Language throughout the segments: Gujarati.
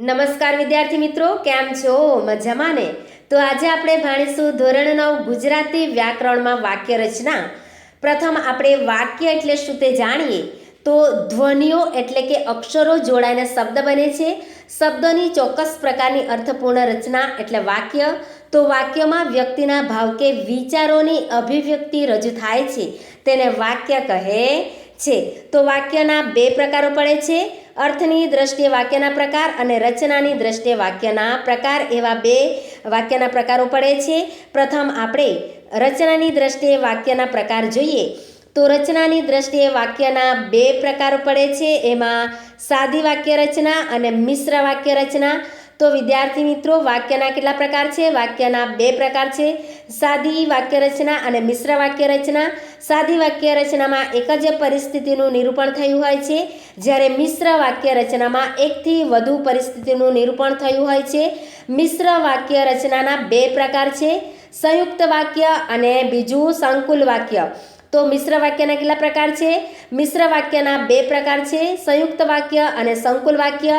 નમસ્કાર વિદ્યાર્થી મિત્રો, કેમ છો? મજામાં ને? તો આજે આપણે ભણીશું ધોરણ નવ ગુજરાતી વ્યાકરણમાં વાક્ય રચના. પ્રથમ આપણે વાક્ય એટલે શું તે જાણીએ? તો ધ્વનિઓ એટલે કે અક્ષરો જોડાઈને શબ્દ બને છે. શબ્દોની ચોક્કસ પ્રકારની અર્થપૂર્ણ રચના એટલે વાક્ય. તો વાક્યમાં વ્યક્તિના ભાવ કે વિચારોની અભિવ્યક્તિ રજૂ થાય છે. તેને વાક્ય કહે છે. તો વાક્યના બે પ્રકારો પડે છે. અર્થની દ્રષ્ટિએ વાક્યના પ્રકાર અને રચનાની દ્રષ્ટિએ વાક્યના પ્રકાર. એવા બે વાક્યના પ્રકારો પડે છે. પ્રથમ આપણે રચનાની દ્રષ્ટિએ વાક્યના પ્રકાર જોઈએ. તો રચનાની દ્રષ્ટિએ વાક્યના બે પ્રકારો પડે છે. એમાં સાદી વાક્ય રચના અને મિશ્ર વાક્ય રચના. તો વિદ્યાર્થી મિત્રો, વાક્યના કેટલા પ્રકાર છે? વાક્યના બે પ્રકાર છે. સાદી વાક્ય રચના અને મિશ્ર વાક્ય રચના સાદી વાક્ય રચનામાં એક જ પરિસ્થિતિનું નિરૂપણ થયું હોય છે. જ્યારે મિશ્ર વાક્ય રચનામાં એકથી વધુ પરિસ્થિતિનું નિરૂપણ થયું હોય છે. મિશ્ર વાક્ય રચનાના બે પ્રકાર છે. સંયુક્ત વાક્ય અને બીજું સંકુલ વાક્ય. તો મિશ્ર વાક્યના કેટલા પ્રકાર છે? મિશ્ર વાક્યના બે પ્રકાર છે, સંયુક્ત વાક્ય અને સંકુલ વાક્ય.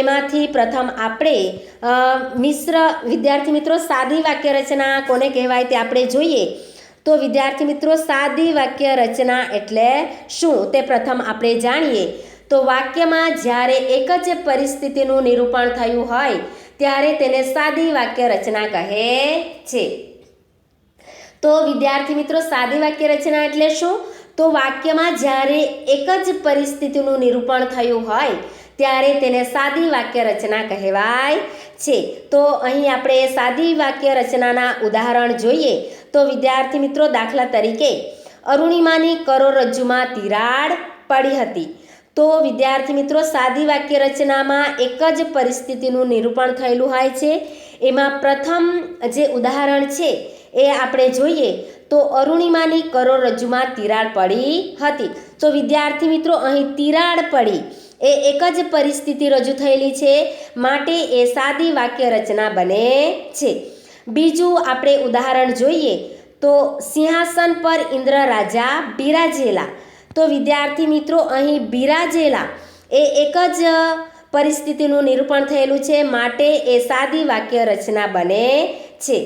એમાંથી પ્રથમ આપણે મિશ્ર વિદ્યાર્થી મિત્રો સાદી વાક્ય રચના કોને કહેવાય તે આપણે જોઈએ. તો વિદ્યાર્થી મિત્રો સાદી વાક્ય રચના એટલે શું? તે પ્રથમ આપણે જાણીએ. તો વાક્યમાં જ્યારે એક જ પરિસ્થિતિનું નિરૂપણ થયું હોય, ત્યારે તેને સાદી વાક્ય રચના કહે છે. તો વિદ્યાર્થી મિત્રો, સાદી વાક્ય રચના એટલે શું? તો વાક્યમાં જ્યારે એક જ પરિસ્થિતિનું નિરૂપણ થયું હોય, ત્યારે તેને સાદી વાક્ય રચના કહેવાય છે. તો અહીં આપણે સાદી વાક્ય રચનાના ઉદાહરણ જોઈએ. તો વિદ્યાર્થી મિત્રો, દાખલા તરીકે અરુણિમાની કરોડરજ્જુમાં તિરાડ પડી હતી. તો વિદ્યાર્થી મિત્રો, સાદી વાક્ય રચનામાં એક જ પરિસ્થિતિનું નિરૂપણ થયેલું હોય છે. એમાં પ્રથમ જે ઉદાહરણ છે એ આપણે જોઈએ તો અરુણિમાની કરોડરજ્જુમાં તિરાડ પડી હતી. તો વિદ્યાર્થી મિત્રો, અહીં તિરાડ પડી એ એક જ પરિસ્થિતિ રજૂ થયેલી છે. માટે એ સાદી વાક્ય રચના બને છે. બીજું આપણે ઉદાહરણ જોઈએ તો સિંહાસન પર ઇન્દ્ર રાજા બિરાજેલા તો વિદ્યાર્થી મિત્રો અહીં બિરાજેલા એ એક જ પરિસ્થિતિનું નિરૂપણ થયેલું છે. માટે એ સાદી વાક્ય રચના બને છે.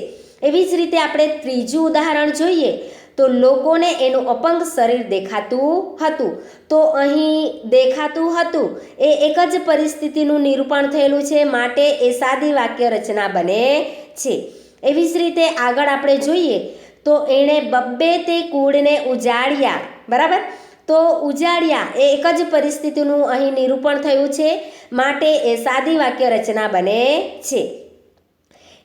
એવી જ રીતે આપણે ત્રીજું ઉદાહરણ જોઈએ તો લોકોને એનું અપંગ શરીર દેખાતું હતું. તો અહીં દેખાતું હતું. એ એક જ પરિસ્થિતિનું નિરૂપણ થયેલું છે. માટે એ સાદી વાક્ય રચના બને છે. એવી જ રીતે આગળ આપણે જોઈએ તો એણે બબ્બે તે કૂળને ઉજાડ્યા બરાબર? તો ઉજાડ્યા એ એક જ પરિસ્થિતિનું અહીં નિરૂપણ થયું છે. માટે એ સાદી વાક્ય રચના બને છે.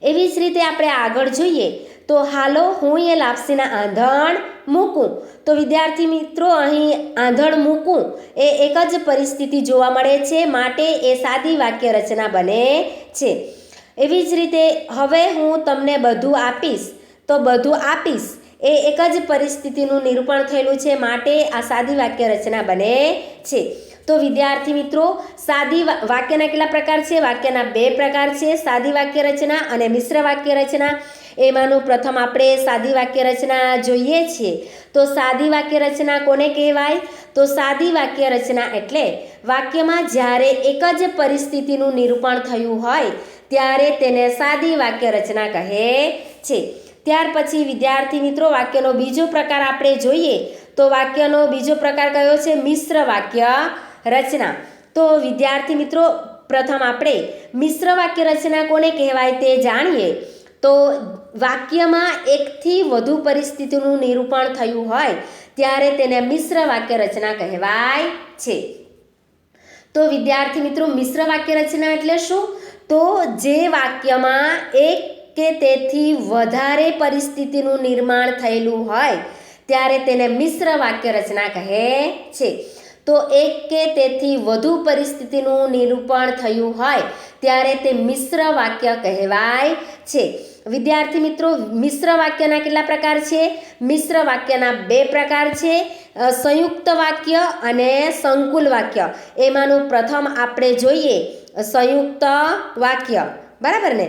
એવી જ રીતે આપણે આગળ જોઈએ તો હાલો હું એ લાપસીના આંધણ મૂકું. તો વિદ્યાર્થી મિત્રો અહીં આંધણ મૂકું એ એક જ પરિસ્થિતિ જોવા મળે છે. માટે એ સાદી વાક્ય રચના બને છે. એવી જ રીતે હવે હું તમને બધું આપીશ. તો બધું આપીશ. એ એક જ પરિસ્થિતિનું નિરૂપણ થયેલું છે. માટે આ સાદી વાક્ય રચના બને છે. તો વિદ્યાર્થી મિત્રો, સાદી વાક્યના કેટલા પ્રકાર છે? વાક્યના બે પ્રકાર છે. સાદી વાક્ય રચના અને મિશ્ર વાક્ય રચના. એમાંનું પ્રથમ આપણે સાદી વાક્ય રચના જોઈએ છીએ. તો સાદી વાક્ય રચના કોને કહેવાય? તો સાદી વાક્ય રચના એટલે વાક્યમાં જ્યારે એક જ પરિસ્થિતિનું નિરૂપણ થયું હોય, ત્યારે તેને સાદી વાક્ય રચના કહે છે. ત્યાર પછી વિદ્યાર્થી મિત્રો વાક્યનો બીજો પ્રકાર આપણે જોઈએ તો વાક્યનો બીજો પ્રકાર કયો છે? મિશ્ર વાક્ય રચના. તો વિદ્યાર્થી મિત્રો, પ્રથમ આપણે મિશ્ર વાક્ય રચના કોને કહેવાય તે જાણીએ. તો વાક્યમાં એકથી વધુ પરિસ્થિતિનું નિરૂપણ થયું હોય ત્યારે તેને મિશ્ર વાક્ય રચના કહેવાય છે. તો વિદ્યાર્થી મિત્રો, મિશ્ર વાક્ય રચના એટલે શું? તો જે વાક્યમાં એક કે તેથી વધારે પરિસ્થિતિનું નિર્માણ થયેલું હોય, ત્યારે તેને મિશ્ર વાક્ય રચના કહે છે. તો એક કે તેથી વધુ પરિસ્થિતિનું નિરૂપણ થયું હોય, ત્યારે તે મિશ્ર વાક્ય કહેવાય છે. વિદ્યાર્થી મિત્રો, મિશ્ર વાક્યના કેટલા પ્રકાર છે? મિશ્ર વાક્યના બે પ્રકાર છે. સંયુક્ત વાક્ય અને સંકુલ વાક્ય. એમાંનું પ્રથમ આપણે જોઈએ, સંયુક્ત વાક્ય. બરાબર ને?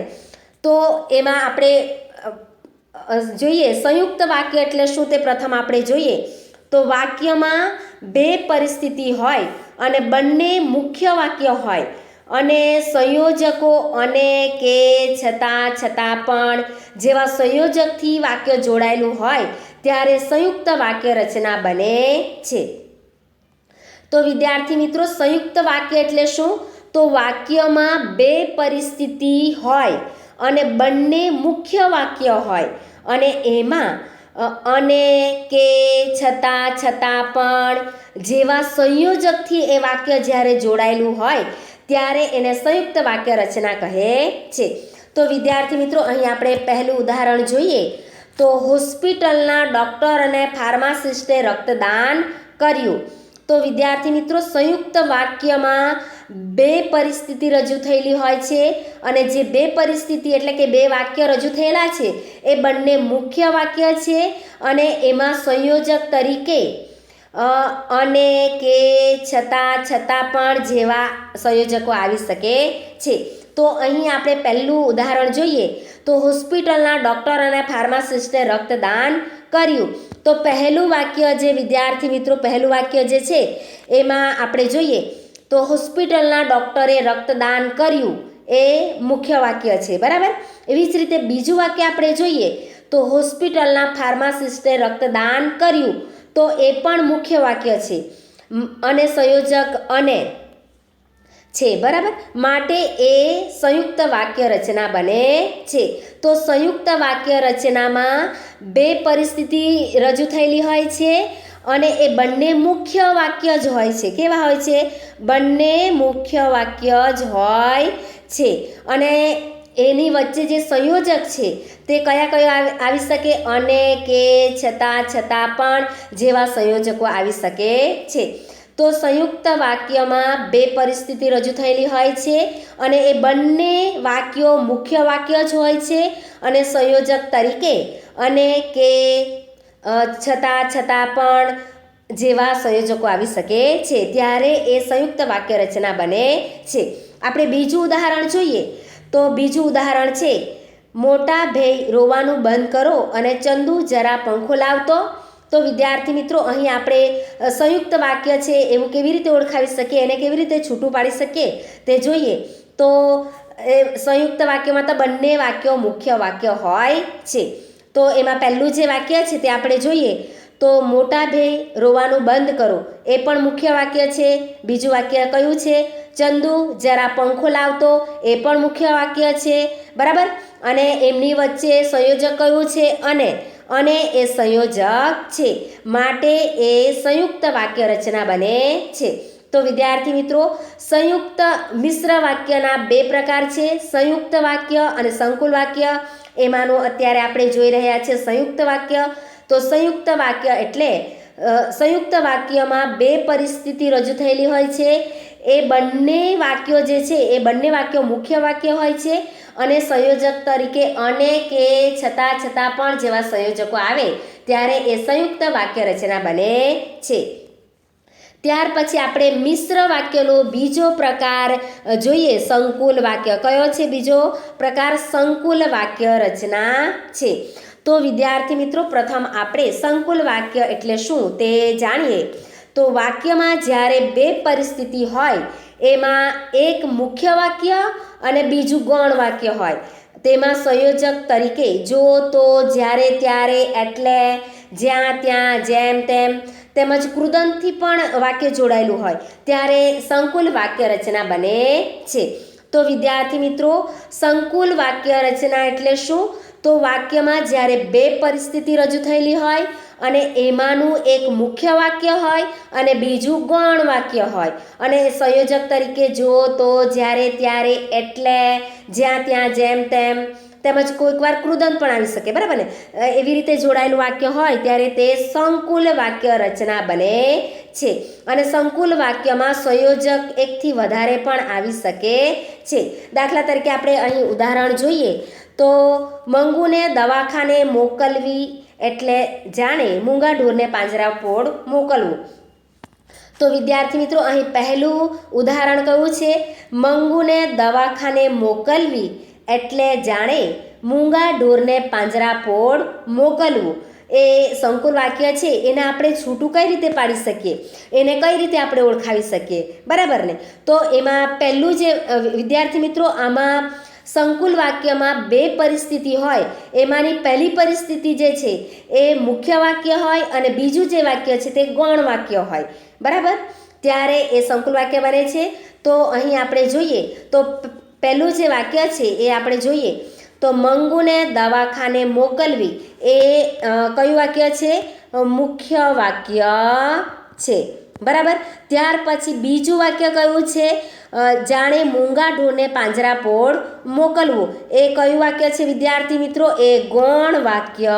તો એમાં આપણે જોઈએ સંયુક્ત વાક્ય એટલે શું તે પ્રથમ આપણે જોઈએ. તો વાક્યમાં બે પરિસ્થિતિ હોય અને બંને મુખ્ય વાક્ય હોય. અને સંયોજકો અને કે, છતાં છતાં પણ જેવા સંયોજકથી વાક્ય જોડાયેલું હોય ત્યારે સંયુક્ત વાક્ય રચના બને છે. તો વિદ્યાર્થી મિત્રો, સંયુક્ત વાક્ય એટલે શું? તો વાક્યમાં બે પરિસ્થિતિ હોય. અને બંને મુખ્ય વાક્ય હોય. અને એમાં અને, કે, છતાં છતાં પણ જેવા સંયોજકથી એ વાક્ય જ્યારે જોડાયેલું હોય, ત્યારે એને સંયુક્ત વાક્ય રચના કહે છે. તો વિદ્યાર્થી મિત્રો, અહીં આપણે પહેલું ઉદાહરણ જોઈએ. તો હોસ્પિટલના ડૉક્ટર અને ફાર્માસિસ્ટે રક્તદાન કર્યું. તો વિદ્યાર્થી મિત્રો, સંયુક્ત વાક્યમાં બે પરિસ્થિતિ રજૂ થયેલી હોય છે અને જે બે પરિસ્થિતિ એટલે કે બે વાક્ય રજૂ થયેલા છે, એ બંને મુખ્ય વાક્ય છે અને એમાં સંયોજક તરીકે અને કે, છતાં છતાં પણ જેવા સંયોજકો આવી શકે છે. તો અહીં આપણે પહેલું ઉદાહરણ જોઈએ. તો હોસ્પિટલના ડૉક્ટર અને ફાર્માસિસ્ટે રક્તદાન કર્યું. તો પહેલું વાક્ય જે વિદ્યાર્થી મિત્રો, પહેલું વાક્ય જે છે, એમાં આપણે જોઈએ તો હોસ્પિટલના ડૉક્ટરે રક્તદાન કર્યું એ મુખ્ય વાક્ય છે, બરાબર? એવી જ રીતે બીજું વાક્ય આપણે જોઈએ તો હોસ્પિટલના ફાર્માસિસ્ટે રક્તદાન કર્યું તો એ પણ મુખ્ય વાક્ય છે. અને સંયોજક અને છે, બરાબર? માટે એ સંયુક્ત વાક્ય રચના બને છે. તો સંયુક્ત વાક્ય રચનામાં બે પરિસ્થિતિ રજૂ થયેલી હોય છે અને એ બંને મુખ્ય વાક્ય જ હોય છે. કેવા હોય છે? બંને મુખ્ય વાક્ય જ હોય છે. અને એની વચ્ચે જે સંયોજક છે તે કયા કયા આવી- શકે? અને, કે, છતાં છતાં પણ જેવા સંયોજકો આવી શકે છે. તો સંયુક્ત વાક્યમાં બે પરિસ્થિતિ રજૂ થયેલી હોય છે અને એ બંને વાક્યો મુખ્ય વાક્ય જ હોય છે અને સંયોજક તરીકે અને કે છતાં છતાં પણ જેવા સંયોજકો આવી શકે છે. ત્યારે એ સંયુક્ત વાક્ય રચના બને છે. આપણે બીજું ઉદાહરણ જોઈએ. તો બીજું ઉદાહરણ છે, મોટા ભેય રોવાનું બંધ કરો અને ચંદુ જરા પંખો લાવતો તો વિદ્યાર્થી મિત્રો, અહીં આપણે સંયુક્ત વાક્ય છે, એવું કેવી રીતે ઓળખાવી શકીએ, એને કેવી રીતે છૂટું પાડી શકીએ, તે જોઈએ. તો, એ સંયુક્ત વાક્યમાં તો બંને વાક્યો મુખ્ય વાક્ય હોય છે. તો એમાં પહેલું જે વાક્ય છે તે આપણે જોઈએ. તો મોટા ભેય રોવાનું બંધ કરો. એ પણ મુખ્ય વાક્ય છે. બીજું વાક્ય કયું છે? ચંદુ, જરા પંખો લાવતો. એ પણ મુખ્ય વાક્ય છે. બરાબર? અને એમની વચ્ચે સંયોજક કયું છે? અને અને એ સંયોજક છે. માટે એ સંયુક્ત વાક્ય રચના બને છે. તો વિદ્યાર્થી મિત્રો, સંયુક્ત મિશ્ર વાક્યના બે પ્રકાર છે. સંયુક્ત વાક્ય અને સંકુલ વાક્ય. એમાંનું અત્યારે આપણે જોઈ રહ્યા છીએ સંયુક્ત વાક્ય. તો સંયુક્ત વાક્ય એટલે સંયુક્ત વાક્યમાં બે પરિસ્થિતિ રજૂ થયેલી હોય છે. એ બંને વાક્યો જે છે, એ બંને વાક્યો મુખ્ય વાક્ય હોય છે અને સંયોજક તરીકે અને, કે, છતાં છતાં પણ જેવા સંયોજકો આવે, ત્યારે એ સંયુક્ત વાક્ય રચના બને છે. ત્યાર પછી આપણે મિશ્ર વાક્યનો બીજો પ્રકાર જોઈએ. સંકુલ વાક્ય કયો છે બીજો? પ્રકાર સંકુલ વાક્ય રચના છે. તો વિદ્યાર્થી મિત્રો, પ્રથમ આપણે સંકુલ વાક્ય એટલે શું તે જાણીએ. તો વાક્યમાં જ્યારે બે પરિસ્થિતિ હોય, એમાં એક મુખ્ય વાક્ય અને બીજું ગૌણ વાક્ય હોય. તેમાં સંયોજક તરીકે જો, તો, જ્યારે, ત્યારે, એટલે, જ્યાં, ત્યાં, જેમ, તેમ તેમજ કૃદંતથી પણ વાક્ય જોડાયેલું હોય. ત્યારે સંકુલ વાક્ય રચના બને છે. તો વિદ્યાર્થી મિત્રો, સંકુલ વાક્ય રચના એટલે શું? તો વાક્યમાં જ્યારે બે પરિસ્થિતિ રજૂ થયેલી હોય અને એમાંનું એક મુખ્ય વાક્ય હોય અને બીજું ગૌણ વાક્ય હોય. અને સંયોજક તરીકે જુઓ તો જ્યારે ત્યારે એટલે, જ્યાં ત્યાં જેમ તેમ, તેમજ કોઈક વાર કૃદંત પણ આવી શકે, બરાબર ને? એવી રીતે જોડાયેલું વાક્ય હોય ત્યારે તે સંકુલ વાક્ય રચના બને છે. અને સંકુલ વાક્યમાં સંયોજક એકથી વધારે પણ આવી શકે છે. દાખલા તરીકે આપણે અહીં ઉદાહરણ જોઈએ તો મંગુને દવાખાને મોકલવી એટલે જાણે મૂંગા ઢોરને પાંજરા પોળ મોકલવું. તો વિદ્યાર્થી મિત્રો, અહીં પહેલું ઉદાહરણ કયું છે? મંગુને દવાખાને મોકલવી એટલે જાણે મૂંગા ઢોરને પાંજરા પોળ મોકલવું. એ સંકુલ વાક્ય છે, એને આપણે છૂટું કઈ રીતે પાડી શકીએ? એને કઈ રીતે આપણે ઓળખાવી શકીએ? બરાબર ને? તો એમાં પહેલું જે વિદ્યાર્થી મિત્રો, આમાં સંકુલ વાક્યમાં બે પરિસ્થિતિ હોય. એમાંની પહેલી પરિસ્થિતિ જે છે, એ મુખ્ય વાક્ય હોય અને બીજું જે વાક્ય છે, તે ગૌણ વાક્ય હોય. બરાબર? ત્યારે એ સંકુલ વાક્ય બને છે. તો અહીં આપણે જોઈએ, તો પહેલું જે વાક્ય છે, એ આપણે જોઈએ. તો મંગુને દવાખાને મોકલવી. એ કયું વાક્ય છે? મુખ્ય વાક્ય છે. બરાબર? ત્યાર પછી બીજું વાક્ય કયું છે? જાણે મૂંગા ઢોરને પાંજરાપોળ મોકલવું. એ કયું વાક્ય છે, વિદ્યાર્થી મિત્રો? એ ગૌણ વાક્ય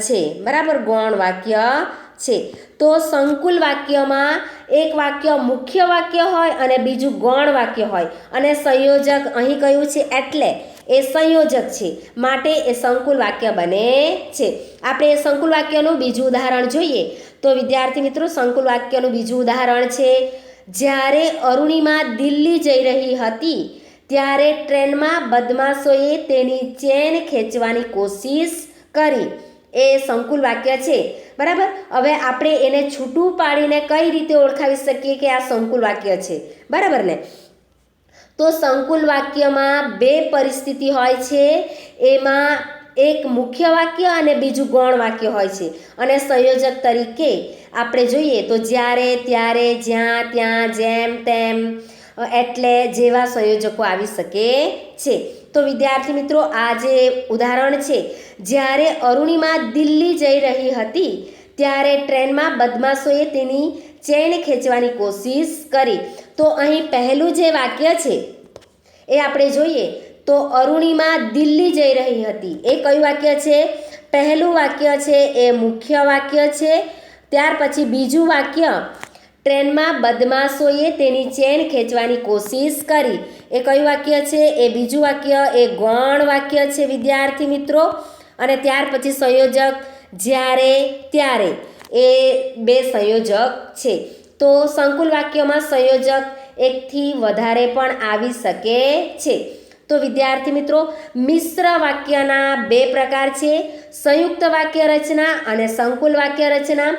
છે. બરાબર? ગૌણ વાક્ય છે. તો સંકુલ વાક્યમાં એક વાક્ય મુખ્ય વાક્ય હોય અને બીજું ગૌણ વાક્ય હોય. અને સંયોજક અહીં કયું છે? એટલે એ સંયોજક છે. માટે એ સંકુલ વાક્ય બને છે. આપણે એ સંકુલ વાક્યનું બીજું ઉદાહરણ જોઈએ તો વિદ્યાર્થી મિત્રો, સંકુલ વાક્યનું બીજું ઉદાહરણ છે. જ્યારે અરુણિમા દિલ્હી જઈ રહી હતી, ત્યારે ટ્રેનમાં બદમાશોએ તેની ચેન ખેંચવાની કોશિશ કરી. એ સંકુલ વાક્ય છે. બરાબર? હવે આપણે એને છૂટું પાડીને કઈ રીતે ઓળખાવી શકીએ કે આ સંકુલ વાક્ય છે? બરાબર ને? તો સંકુલ વાક્યમાં બે પરિસ્થિતિ હોય છે. એમાં એક મુખ્ય વાક્ય અને બીજું ગૌણ વાક્ય હોય છે. અને સંયોજક તરીકે આપણે જોઈએ તો જ્યારે, ત્યારે, જ્યાં, ત્યાં, જેમ, તેમ એટલે જેવા સંયોજકો આવી શકે છે. તો વિદ્યાર્થી મિત્રો, આ જે ઉદાહરણ છે, જ્યારે અરુણિમા દિલ્હી જઈ રહી હતી ત્યારે ટ્રેનમાં બદમાશોએ તેની ચેન ખેંચવાની કોશિશ કરી. તો અહીં પહેલું જે વાક્ય છે, એ આપણે જોઈએ તો અરુણિમા દિલ્હી જઈ રહી હતી. એ કયું વાક્ય છે? પહેલું વાક્ય છે, એ મુખ્ય વાક્ય છે. ત્યાર પછી બીજું વાક્ય, ટ્રેનમાં બદમાશોએ તેની ચેન ખેંચવાની કોશિશ કરી. એ કયું વાક્ય છે? એ બીજું વાક્ય, એ ગૌણ વાક્ય છે, વિદ્યાર્થી મિત્રો. અને ત્યાર પછી સંયોજક જ્યારે, ત્યારે. એ બે સંયોજક છે. તો સંકુલ વાક્યમાં સંયોજક એકથી વધારે પણ આવી શકે છે. તો વિદ્યાર્થી મિત્રો, મિશ્ર વાક્યના બે પ્રકાર છે. સંયુક્ત વાક્ય રચના અને સંકુલ વાક્ય રચના.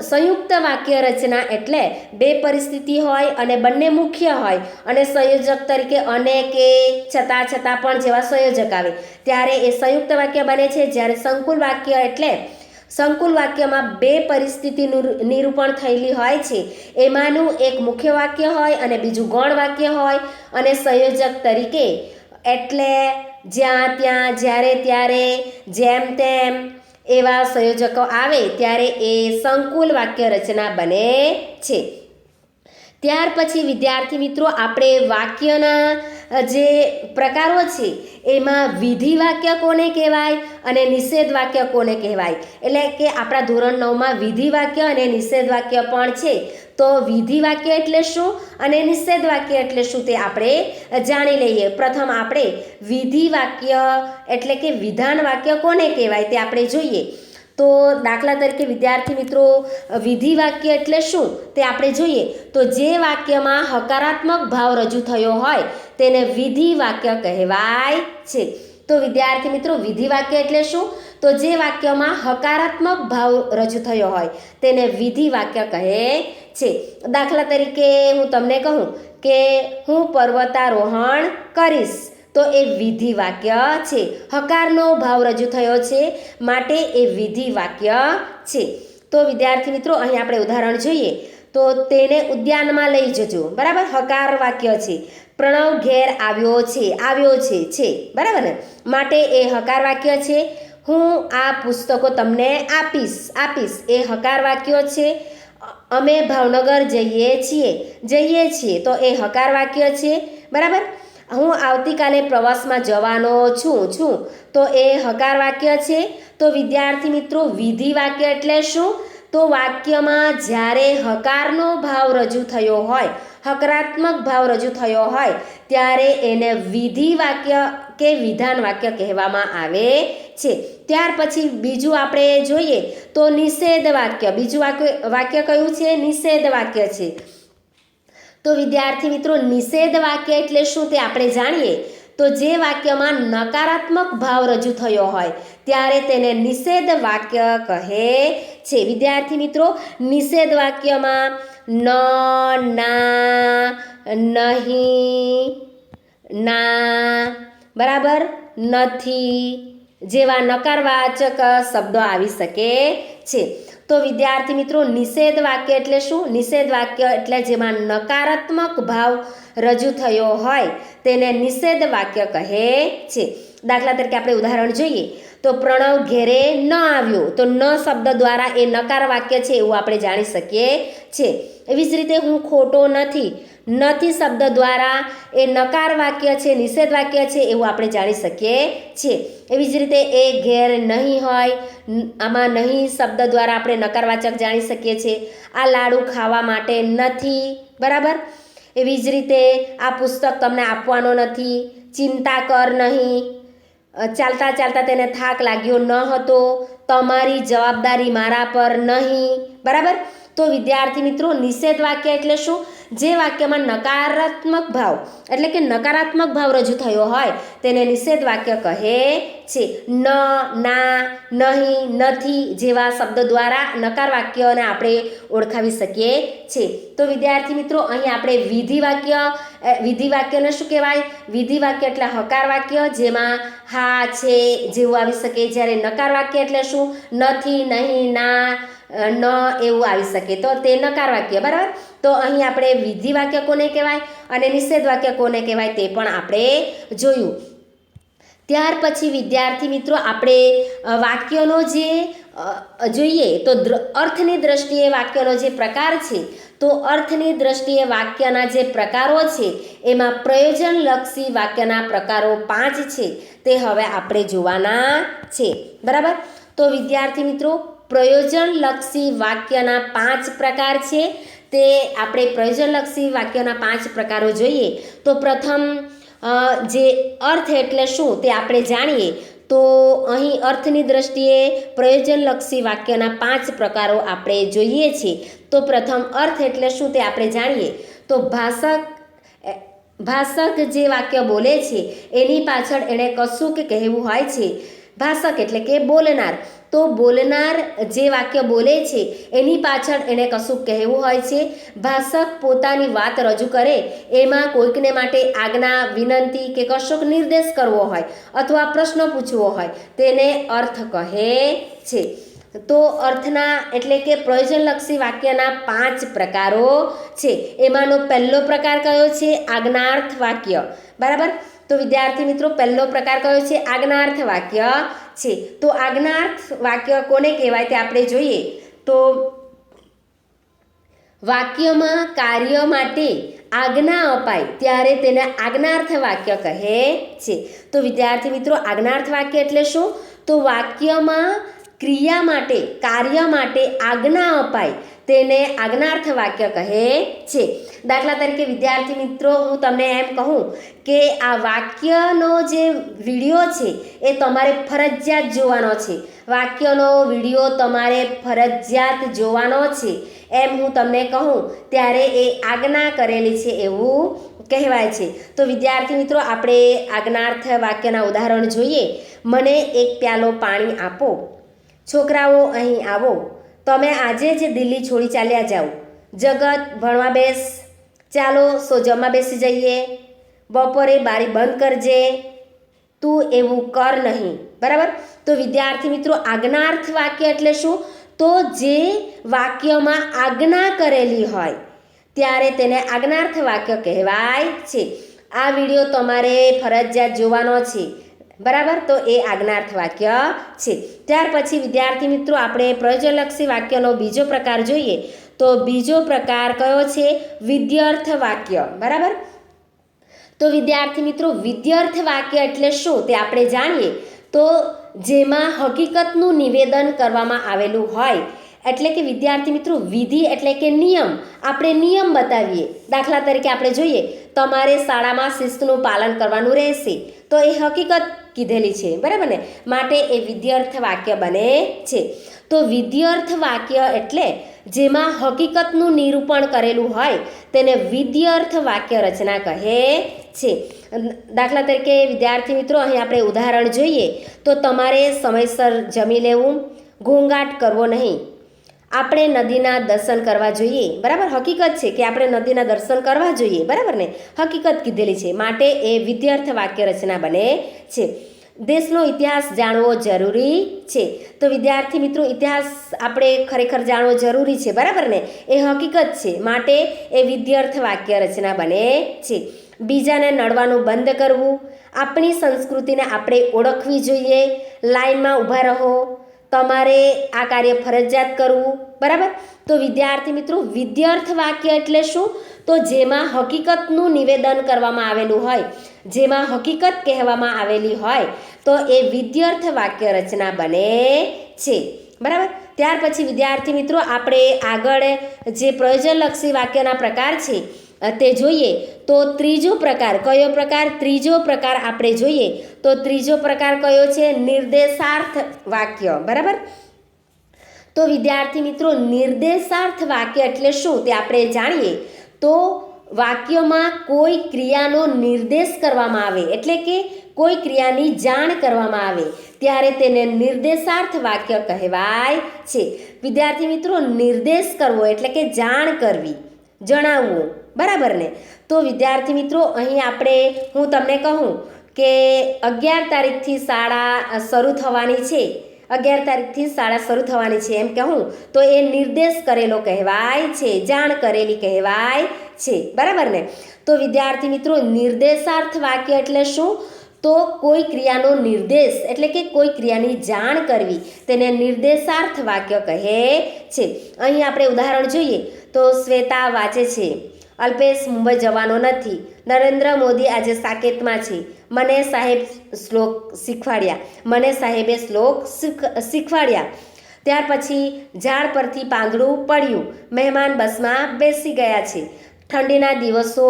સંયુક્ત વાક્ય રચના એટલે બે પરિસ્થિતિ હોય અને બંને મુખ્ય હોય. અને સંયોજક તરીકે અને, કે, છતાં છતાં પણ જેવા સંયોજક આવે. ત્યારે એ સંયુક્ત વાક્ય બને છે. જ્યારે સંકુલ વાક્ય એટલે સંકુલ વાક્યમાં બે પરિસ્થિતિનું નિરૂપણ થયેલી હોય છે. એમાંનું એક મુખ્ય વાક્ય હોય અને બીજું ગૌણ વાક્ય હોય. અને સંયોજક તરીકે એટલે જ્યાં, ત્યાં, જ્યારે, ત્યારે, જેમ, તેમ એવા સંયોજકો આવે ત્યારે એ સંકુલ વાક્ય રચના બને છે. ત્યાર પછી વિદ્યાર્થી મિત્રો, આપણે વાક્યના જે પ્રકારો છે, એમાં વિધિ વાક્ય કોને કહેવાય અને નિષેધ વાક્ય કોને કહેવાય? એટલે કે આપણા ધોરણ નવમાં વિધિ વાક્ય અને નિષેધ વાક્ય પણ છે. તો વિધિ વાક્ય એટલે શું અને નિષેધ વાક્ય એટલે શું તે આપણે જાણી લઈએ. પ્રથમ આપણે વિધિ વાક્ય એટલે કે વિધાન વાક્ય કોને કહેવાય તે આપણે જોઈએ. તો દાખલા તરીકે વિદ્યાર્થી મિત્રો, વિધિ વાક્ય એટલે શું તે આપણે જોઈએ. તો જે વાક્યમાં હકારાત્મક ભાવ રજૂ થયો હોય તેને વિધિ વાક્ય કહેવાય છે. તો વિદ્યાર્થી મિત્રો, વિધિ વાક્ય એટલે શું? તો જે વાક્યમાં હકારાત્મક ભાવ રજૂ થયો હોય તેને વિધિ વાક્ય કહે છે. દાખલા તરીકે હું તમને કહું કે હું પર્વતારોહણ કરીશ. તો એ વિધિ વાક્ય છે. હકારનો ભાવ રજૂ થયો છે માટે એ વિધિ વાક્ય છે. તો વિદ્યાર્થી મિત્રો, અહીં આપણે ઉદાહરણ જોઈએ. તો તેને ઉદ્યાનમાં લઈ જજો. બરાબર? હકાર વાક્ય છે. પ્રણવ ઘેર આવ્યો છે આવ્યો છે છે. બરાબર ને? માટે એ હકાર વાક્ય છે. હું આ પુસ્તકો તમને આપીશ આપીશ. એ હકાર વાક્યો છે. અમે ભાવનગર જઈએ છીએ જઈએ છીએ. તો એ હકાર વાક્ય છે. બરાબર? હું આવતીકાલે પ્રવાસમાં જવાનો છું છું. તો એ હકાર વાક્ય છે. તો વિદ્યાર્થી મિત્રો, વિધિ વાક્ય એટલે શું? તો વાક્યમાં જ્યારે હકારનો ભાવ રજૂ થયો હોય, હકારાત્મક ભાવ રજૂ થયો હોય, ત્યારે એને વિધિ વાક્ય કે વિધાન વાક્ય કહેવામાં આવે છે. ત્યાર પછી બીજું આપણે જોઈએ તો નિષેધ વાક્ય. બીજું વાક્ય વાક્ય કયું છે? નિષેધ વાક્ય છે. તો વિદ્યાર્થી મિત્રો, નિષેધ વાક્ય એટલે શું તે આપણે જાણીએ? તો જે વાક્યમાં નકારાત્મક ભાવ રજૂ થયો હોય, ત્યારે તેને નિષેધ વાક્ય કહે છે. વિદ્યાર્થી મિત્રો, નિષેધ વાક્યમાં ન, ના, નહીં, ના, બરાબર? નથી જેવા નકારવાચક શબ્દો આવી શકે છે. તો વિદ્યાર્થી મિત્રો, નિષેધ વાક્ય એટલે શું? નિષેધ વાક્ય એટલે જેમાં નકારાત્મક ભાવ રજૂ થયો હોય, તેને નિષેધ વાક્ય કહે છે. દાખલા તરીકે આપણે ઉદાહરણ જોઈએ. તો પ્રણવ ઘેરે ન આવ્યો. તો ન શબ્દ દ્વારા એ નકાર વાક્ય છે એવું આપણે જાણી શકીએ છે એવી જ રીતે હું ખોટો નથી. નથી શબ્દ દ્વારા. એ નકાર વાક્ય છે, નિષેધ વાક્ય છે, એવું આપણે જાણી શકીએ છીએ. એવી જ રીતે એ ઘેર નહીં હોય આમાં નહીં શબ્દ દ્વારા આપણે નકારવાચક જાણી શકીએ છીએ. આ લાડુ ખાવા માટે નથી, બરાબર? એવી જ રીતે આ પુસ્તક તમને આપવાનો નથી, ચિંતા કર નહીં. ચાલતા ચાલતા તેને થાક લાગ્યો ન હતો, તમારી જવાબદારી મારા પર નહીં, બરાબર? તો વિદ્યાર્થી મિત્રો, નિષેધ વાક્ય એટલે શું? જે વાક્યમાં નકારાત્મક ભાવ, એટલે કે નકારાત્મક ભાવ રજૂ થયો હોય, તેને નિષેધ વાક્ય કહે છે. ન, ના, નહીં, નથી જેવા શબ્દ દ્વારા નકાર વાક્યને આપણે ઓળખાવી શકીએ છીએ. તો વિદ્યાર્થી મિત્રો, અહીં આપણે વિધિ વાક્ય વિધિ વાક્યને શું કહેવાય? વિધિ વાક્ય એટલે હકાર વાક્ય, જેમાં હા, છે જેવું આવી શકે. જ્યારે નકાર વાક્ય એટલે શું? નથી, નહીં, ના ન એવું આવી શકે. તો તે નકાર વાક્ય, બરાબર? તો અહીં આપણે વિધિ વાક્ય કોને કહેવાય અને નિષેધ વાક્ય કોને કહેવાય તે પણ આપણે જોયું. ત્યાર પછી વિદ્યાર્થી મિત્રો, આપણે વાક્યનો જે જોઈએ તો અર્થની દ્રષ્ટિએ વાક્યનો જે પ્રકાર છે, તો અર્થની દ્રષ્ટિએ વાક્યના જે પ્રકારો છે, એમાં પ્રયોજનલક્ષી વાક્યના પ્રકારો પાંચ છે, તે હવે આપણે જોવાના છે. બરાબર? તો વિદ્યાર્થી મિત્રો પ્રયોજનલક્ષી વાક્યના પાંચ પ્રકાર છે. તે આપણે પ્રયોજનલક્ષી વાક્યના પાંચ પ્રકારો જોઈએ. તો પ્રથમ જે અર્થ એટલે શું તે આપણે જાણીએ. તો અહીં અર્થની દ્રષ્ટિએ પ્રયોજનલક્ષી વાક્યના પાંચ પ્રકારો આપણે જોઈએ છીએ. તો પ્રથમ, અર્થ એટલે શું તે આપણે જાણીએ. તો ભાષક ભાષક જે વાક્ય બોલે છે, એની પાછળ એણે કશું કે કહેવું હોય છે. ભાષક એટલે કે બોલનાર. તો બોલનાર જે વાક્ય બોલે છે, એની પાછળ એણે કશુંક કહેવું હોય છે. ભાષક પોતાની વાત રજૂ કરે, એમાં કોઈકને માટે આજ્ઞા, વિનંતી કે કશોક નિર્દેશ કરવો હોય અથવા પ્રશ્ન પૂછવો હોય, તેને અર્થ કહે છે. તો અર્થના એટલે કે પ્રયોજનલક્ષી વાક્યના પાંચ પ્રકારો છે. એમાંનો પહેલો પ્રકાર કયો છે? આજ્ઞાર્થ વાક્ય. બરાબર? તો વિદ્યાર્થી મિત્રો, પહેલો પ્રકાર કયો છે? આજ્ઞાર્થ વાક્ય. છે. તો આજ્ઞાર્થ વાક્ય કોને કહેવાય તે આપણે જોઈએ. તો વાક્યમાં કાર્ય માટે આજ્ઞા અપાય ત્યારે તેને આજ્ઞાર્થ વાક્ય કહે છે. તો વિદ્યાર્થી મિત્રો, આજ્ઞાર્થ વાક્ય એટલે શું? તો વાક્યમાં ક્રિયા માટે, કાર્ય માટે આજ્ઞા અપાય તેને આજ્ઞાર્થ વાક્ય કહે છે. દાખલા તરીકે, વિદ્યાર્થી મિત્રો, હું તમને એમ કહું કે આ વાક્યનો જે વીડિયો છે, એ તમારે ફરજિયાત જોવાનો છે. વાક્યનો વીડિયો તમારે ફરજિયાત જોવાનો છે. એમ હું તમને કહું, ત્યારે એ આજ્ઞા કરેલી છે એવું કહેવાય છે. તો વિદ્યાર્થી મિત્રો, આપણે આજ્ઞાર્થ વાક્યના ઉદાહરણ જોઈએ. મને એક પ્યાલો પાણી આપો. છોકરાઓ, અહીં આવો. તમે આજે જ દિલ્હી છોડી ચાલ્યા જાઓ. જગત, ભણવા બેસ. ચાલો સો જમવા બેસી જઈએ. બપોરે બારી બંધ કરજે. તું એવું કર નહીં. બરાબર? તો વિદ્યાર્થી મિત્રો, આજ્ઞાર્થ વાક્ય એટલે શું? તો જે વાક્યમાં આજ્ઞા કરેલી હોય, ત્યારે તેને આજ્ઞાર્થ વાક્ય કહેવાય છે. આ વીડિયો તમારે ફરજિયાત જોવાનો છે. બરાબર? તો એ આજ્ઞાર્થ વાક્ય છે. ત્યાર પછી વિદ્યાર્થી મિત્રો, આપણે પ્રયોજનલક્ષી વાક્યનો બીજો પ્રકાર જોઈએ. તો બીજો પ્રકાર કયો છે? વિદ્યાર્થ વાક્ય. બરાબર? તો વિદ્યાર્થી મિત્રો, વિદ્યાર્થ વાક્ય એટલે શું તે આપણે જાણીએ. તો જેમાં હકીકતનું નિવેદન કરવામાં આવેલું હોય એટલે કે વિદ્યાર્થી મિત્રો, વિધિ એટલે કે નિયમ. આપણે નિયમ બતાવીએ. દાખલા તરીકે આપણે જોઈએ, તમારે શાળામાં શિસ્તનું પાલન કરવાનું રહેશે. તો એ હકીકત કીધેલી છે, બરાબર ને? માટે એ વિદ્યાર્થ વાક્ય બને છે. તો વિદ્યાર્થ વાક્ય એટલે જેમાં હકીકતનું નિરૂપણ કરેલું હોય, તેને વિદ્યાર્થ વાક્ય રચના કહે છે. દાખલા તરીકે વિદ્યાર્થી મિત્રો, અહીં આપણે ઉદાહરણ જોઈએ. તો તમારે સમયસર જમી લેવું, ઘોંઘાટ કરવો નહીં. આપણે નદીના દર્શન કરવા જોઈએ. બરાબર? હકીકત છે કે આપણે નદીના દર્શન કરવા જોઈએ. બરાબર ને? હકીકત કીધેલી છે. માટે એ વિદ્યાર્થ વાક્ય રચના બને છે. દેશનો ઇતિહાસ જાણવો જરૂરી છે. તો વિદ્યાર્થી મિત્રો, ઇતિહાસ આપણે ખરેખર જાણવો જરૂરી છે. બરાબર ને? એ હકીકત છે. માટે એ વિદ્યાર્થ વાક્ય રચના બને છે. બીજાને નડવાનું બંધ કરવું. આપણી સંસ્કૃતિને આપણે ઓળખવી જોઈએ. લાઈનમાં ઊભા રહો. તમારે આ કાર્ય ફરજિયાત કરવું, બરાબર? તો વિદ્યાર્થી મિત્રો, વિદ્યાર્થ વાક્ય એટલે શું? તો જેમાં હકીકતનું નિવેદન કરવામાં આવેલું હોય, જેમાં હકીકત કહેવામાં આવેલી હોય, તો એ વિદ્યાર્થ વાક્ય રચના બને છે, બરાબર? ત્યાર પછી વિદ્યાર્થી મિત્રો, આપણે આગળ જે પ્રયોજનલક્ષી વાક્યના પ્રકાર છે તે જોઈએ. તો ત્રીજો પ્રકાર, કયો પ્રકાર? ત્રીજો પ્રકાર આપણે જોઈએ. તો ત્રીજો પ્રકાર કયો છે? નિર્દેશાર્થ વાક્ય. બરાબર? તો વિદ્યાર્થી મિત્રો, નિર્દેશાર્થ વાક્ય એટલે શું? તે આપણે જાણીએ. તો વાક્યમાં કોઈ ક્રિયાનો નિર્દેશ કરવામાં આવે, એટલે કે કોઈ ક્રિયાની જાણ કરવામાં આવે, ત્યારે તેને નિર્દેશાર્થ વાક્ય કહેવાય છે. વિદ્યાર્થી મિત્રો, નિર્દેશ કરવો એટલે કે જાણ કરવી. જણાવવું બરાબર ને? તો વિદ્યાર્થી મિત્રો, અહીં આપણે હું તમને કહું કે અગિયાર તારીખથી શાળા શરૂ થવાની છે. અગિયાર તારીખથી શાળા શરૂ થવાની છે એમ કહું. તો એ નિર્દેશ કરેલો કહેવાય છે, જાણ કરેલી કહેવાય છે. બરાબર ને? તો વિદ્યાર્થી મિત્રો, નિર્દેશાર્થ વાક્ય એટલે શું? તો કોઈ ક્રિયાનો નિર્દેશ એટલે કે કોઈ ક્રિયાની જાણ કરવી, તેને નિર્દેશાર્થ વાક્ય કહે છે. અહીં આપણે ઉદાહરણ જોઈએ. તો શ્વેતા વાંચે છે. અલ્પેશ મુંબઈ જવાનો નથી. નરેન્દ્ર મોદી આજે સાકેતમાં છે. મને સાહેબ શ્લોક શીખવાડ્યા. મને સાહેબે શ્લોક શીખ, શીખવાડ્યા. ત્યાર પછી ઝાડ પરથી પાંદડું પડ્યું. મહેમાન બસમાં બેસી ગયા છે. ઠંડીના દિવસો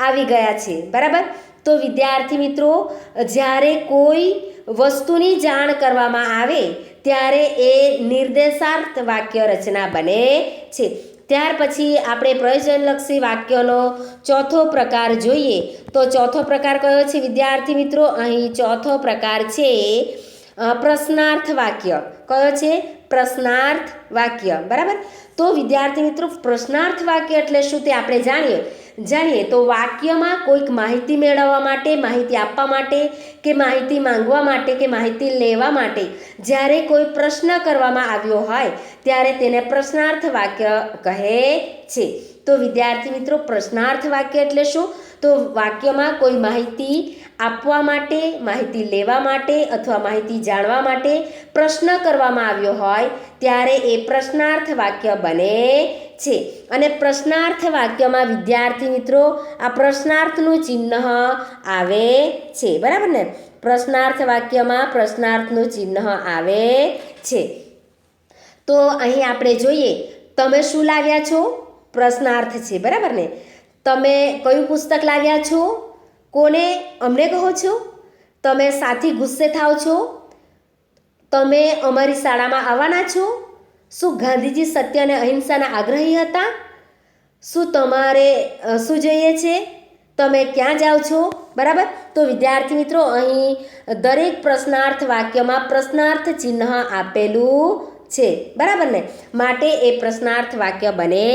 આવી ગયા છે. બરાબર? તો વિદ્યાર્થી મિત્રો, જ્યારે કોઈ વસ્તુની જાણ કરવામાં આવે, ત્યારે એ નિર્દેશાર્થ વાક્ય રચના બને છે. ત્યાર પછી આપણે પ્રયોજનલક્ષી વાક્યનો ચોથો પ્રકાર જોઈએ. તો ચોથો પ્રકાર કયો છે? વિદ્યાર્થી મિત્રો, અહીં ચોથો પ્રકાર છે પ્રશ્નાર્થ વાક્ય. કયો છે? પ્રશ્નાર્થ વાક્ય. બરાબર? તો વિદ્યાર્થી મિત્રો, પ્રશ્નાર્થ વાક્ય એટલે શું તે આપણે જાણીએ. જાણીએ તો વાક્યમાં કોઈક માહિતી મેળવવા માટે, માહિતી આપવા માટે કે માહિતી માંગવા માટે કે માહિતી લેવા માટે જ્યારે કોઈ પ્રશ્ન કરવામાં આવ્યો હોય ત્યારે તેને પ્રશ્નાર્થ વાક્ય કહે છે. તો વિદ્યાર્થી મિત્રો, પ્રશ્નાર્થ વાક્ય એટલે શું? તો વાક્યમાં કોઈ માહિતી આપવા માટે, માહિતી લેવા માટે અથવા માહિતી જાણવા માટે પ્રશ્ન કરવામાં આવ્યો હોય, ત્યારે એ પ્રશ્નાર્થ વાક્ય બને છે. અને પ્રશ્નાર્થ વાક્યમાં, વિદ્યાર્થી મિત્રો, આ પ્રશ્નાર્થનું ચિહ્ન આવે છે. બરાબર ને? પ્રશ્નાર્થ વાક્યમાં પ્રશ્નાર્થનું ચિહ્ન આવે છે. તો અહીં આપણે જોઈએ, તમે શું લાવ્યા છો? પ્રશ્નાર્થ છે. બરાબર ને? તમે કયું પુસ્તક લાવ્યા છો? કોને અમને કહો છો? તમે સાથી ગુસ્સે થાવ છો? તમે અમારી શાળામાં આવવાના છો? શું ગાંધીજી સત્ય અને અહિંસાના આગ્રહી હતા? શું તમારે શું જોઈએ છે? તમે ક્યાં જાઓ છો? બરાબર? તો વિદ્યાર્થી મિત્રો, અહીં દરેક પ્રશ્નાર્થ વાક્યમાં પ્રશ્નાર્થ ચિહ્ન આપેલું છે. બરાબર ને? માટે એ પ્રશ્નાર્થ વાક્ય બને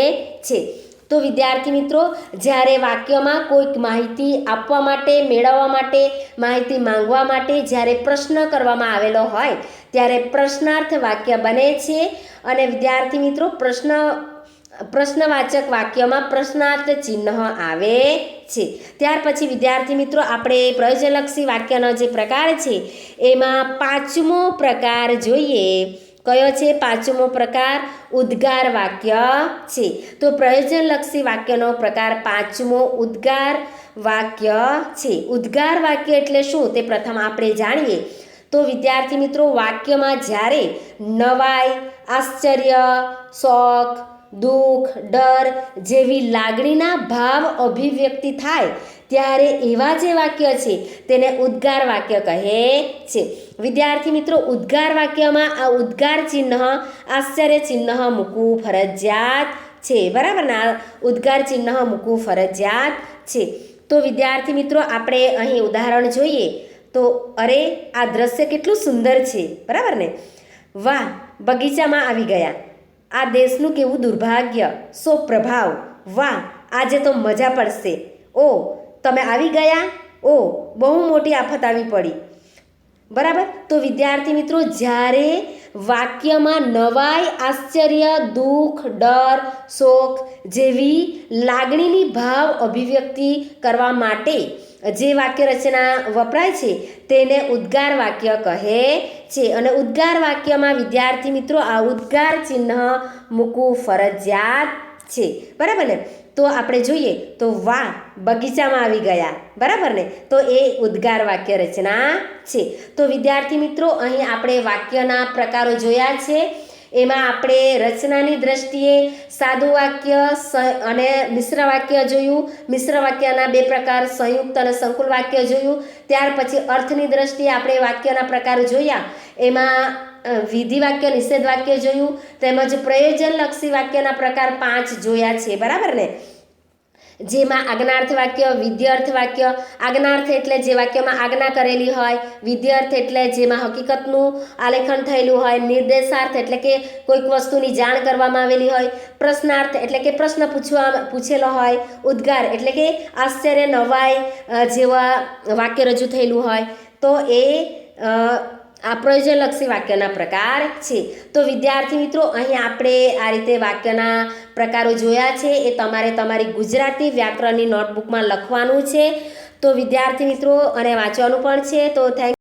છે. તો વિદ્યાર્થી મિત્રો, જ્યારે વાક્યમાં કોઈક માહિતી આપવા માટે, મેળવવા માટે, માહિતી માંગવા માટે જ્યારે પ્રશ્ન કરવામાં આવેલો હોય, ત્યારે પ્રશ્નાર્થ વાક્ય બને છે. અને વિદ્યાર્થી મિત્રો, પ્રશ્ન, પ્રશ્નવાચક વાક્યમાં પ્રશ્નાર્થ ચિહ્ન આવે છે. ત્યાર પછી વિદ્યાર્થી મિત્રો, આપણે પ્રયોજનલક્ષી વાક્યનો જે પ્રકાર છે, એમાં પાંચમો પ્રકાર જોઈએ. કયો છે? પાંચમો પ્રકાર ઉદ્ગાર વાક્ય છે. તો પ્રયોજનલક્ષી વાક્યનો પ્રકાર પાંચમો ઉદ્ગાર વાક્ય છે. ઉદ્ગાર વાક્ય એટલે શું? તે પ્રથમ આપણે જાણીએ. તો વિદ્યાર્થી મિત્રો, વાક્યમાં જ્યારે નવાઈ, આશ્ચર્ય શોખ દુઃખ, ડર જેવી લાગણીના ભાવ અભિવ્યક્તિ થાય, ત્યારે એવા જે વાક્ય છે, તેને ઉદ્ગાર વાક્ય કહે છે. વિદ્યાર્થી મિત્રો, ઉદ્ગાર વાક્યમાં આ ઉદ્ગાર ચિહ્ન, આશ્ચર્ય ચિહ્ન મૂકવું ફરજિયાત છે. બરાબર ને? આ ઉદ્ગાર ચિહ્ન મૂકવું ફરજિયાત છે. તો વિદ્યાર્થી મિત્રો, આપણે અહીં ઉદાહરણ જોઈએ. તો, અરે, આ દ્રશ્ય કેટલું સુંદર છે. બરાબર ને? વાહ, બગીચામાં આવી ગયા. આ દેશનું કેવું દુર્ભાગ્ય. સો પ્રભાવ. વાહ, આજે તો મજા પડશે. ઓ, તમે આવી ગયા? ઓ, બહુ મોટી આફત આવી પડી. બરાબર? તો વિદ્યાર્થી મિત્રો, જ્યારે વાક્યમાં નવાઈ, આશ્ચર્ય, દુઃખ, ડર, શોક જેવી લાગણીની ભાવ અભિવ્યક્તિ કરવા માટે જે વાક્ય રચના વપરાય છે, તેને ઉદ્ગાર વાક્ય કહે છે. અને ઉદ્ગાર વાક્યમાં વિદ્યાર્થી મિત્રો, આ ઉદ્ગાર ચિહ્ન મૂકવું ફરજિયાત છે. બરાબર ને? તો આપણે જોઈએ તો વાહ બગીચામાં આવી ગયા. બરાબર ને? તો એ ઉદ્ગાર વાક્ય રચના છે. તો વિદ્યાર્થી મિત્રો, અહીં આપણે વાક્યના પ્રકારો જોયા છે. એમાં આપણે રચનાની દ્રષ્ટિએ સાદું વાક્ય અને મિશ્ર વાક્ય જોયું. મિશ્ર વાક્યના બે પ્રકાર, સંયુક્ત અને સંકુલ વાક્ય જોયું. ત્યાર પછી અર્થની દ્રષ્ટિએ આપણે વાક્યના પ્રકાર જોયા. એમાં વિધિ વાક્ય, નિષેધ વાક્ય જોયું, તેમજ પ્રયોજનલક્ષી વાક્યના પ્રકાર પાંચ જોયા છે, બરાબર ને? જેમાં આજ્ઞાર્થ વાક્ય વિધ્યર્થ વાક્ય, આજ્ઞાર્થ એટલે જે વાક્યમાં આજ્ઞા કરેલી હોય વિધ્યર્થ એટલે જેમાં હકીકતનું આલેખન થયેલું હોય, નિર્દેશાર્થ એટલે કે કોઈક વસ્તુની જાણ કરવામાં આવેલી હોય, પ્રશ્નાર્થ એટલે કે પ્રશ્ન પૂછવા પૂછેલો હોય, ઉદ્ગાર એટલે કે આશ્ચર્ય નવાઈ જેવા વાક્ય રજૂ થયેલું હોય, તો એ આ પ્રયોજનલક્ષી વાક્યના પ્રકાર છે. તો વિદ્યાર્થી મિત્રો, અહીં આપણે આ રીતે વાક્યના પ્રકારો જોયા છે. એ તમારે તમારી ગુજરાતી વ્યાકરણની નોટબુકમાં લખવાનું છે. તો વિદ્યાર્થી મિત્રો, અને વાંચવાનું પણ છે. તો થેન્ક